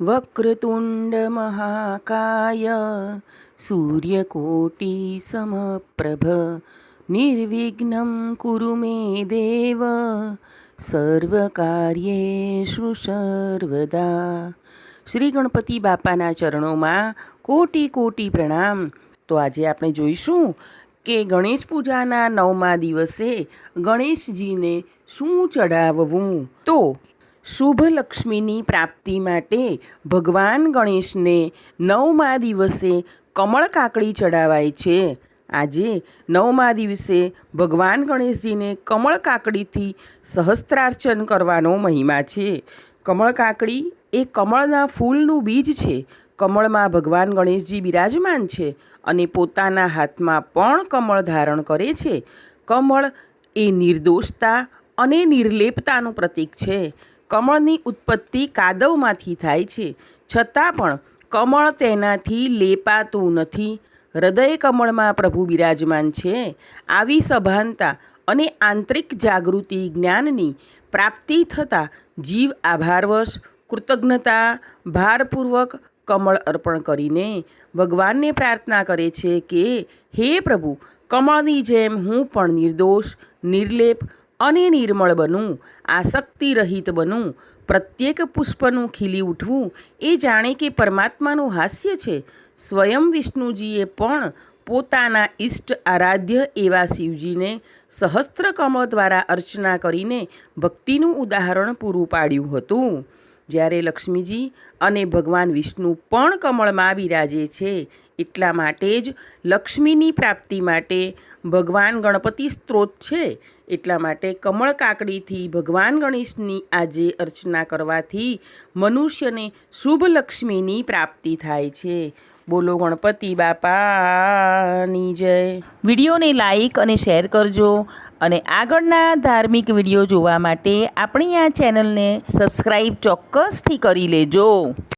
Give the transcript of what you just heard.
વક્રતુંડ મહાકાય સૂર્યકોટી સમપ્રભ નિર્વિઘ્ન કુરુ મે દેવ સર્વકાર્યેષુ સર્વદા શ્રી ગણપતિ બાપાના ચરણોમાં કોટી કોટી પ્રણામ. તો આજે આપણે જોઈશું કે ગણેશ પૂજાના નવમા દિવસે ગણેશજીને શું ચડાવવું તો શુભ લક્ષ્મીની પ્રાપ્તિ માટે ભગવાન ગણેશને નવમા દિવસે કમળ કાકડી ચડાવાય છે. આજે નવમા દિવસે ભગવાન ગણેશજીને કમળ કાકડીથી સહસ્ત્રાર્ચન કરવાનો મહિમા છે. કમળ કાકડી એ કમળના ફૂલનું બીજ છે. કમળમાં ભગવાન ગણેશજી બિરાજમાન છે અને પોતાના હાથમાં પણ કમળ ધારણ કરે છે. કમળ એ નિર્દોષતા અને નિર્લેપતાનું પ્રતીક છે. કમળની ઉત્પત્તિ કાદવમાંથી થાય છે. છતાં પણ કમળ તેનાથી લેપાતું નથી. હૃદય કમળમાં પ્રભુ બિરાજમાન છે. આવી સભાનતા અને આંતરિક જાગૃતિ જ્ઞાનની પ્રાપ્તિ થતાં જીવ આભારવશ, કૃતજ્ઞતા, ભારપૂર્વક કમળ અર્પણ કરીને ભગવાનને પ્રાર્થના કરે છે કે, હે પ્રભુ, કમળની જેમ હું પણ નિર્દોષ, નિર્લેપ અને નિર્મળ બનું આસક્તિ રહિત બનું, પ્રત્યેક પુષ્પનું ખીલી ઉઠવું, એ જાણે કે પરમાત્માનું હાસ્ય છે. સ્વયં વિષ્ણુજીએ પણ પોતાના ઈષ્ટ આરાધ્ય એવા શિવજીને સહસ્ત્ર કમળ દ્વારા અર્ચના કરીને ભક્તિનું ઉદાહરણ પૂરું પાડ્યું હતું. જ્યારે લક્ષ્મીજી અને ભગવાન વિષ્ણુ પણ કમળમાં બિરાજે છે એટલા માટે જ લક્ષ્મીની પ્રાપ્તિ માટે ભગવાન ગણપતિ સ્ત્રોત છે. એટલા માટે કમળ કાકડીથી ભગવાન ગણેશની આજે અર્ચના કરવાથી મનુષ્યને શુભ લક્ષ્મીની પ્રાપ્તિ થાય છે. બોલો ગણપતિ બાપાની જય. વિડીયોને લાઈક અને શેર કરજો અને આગળના ધાર્મિક વીડિયો જોવા માટે આપણી આ ચેનલને સબસ્ક્રાઈબ ચોક્કસથી કરી લેજો.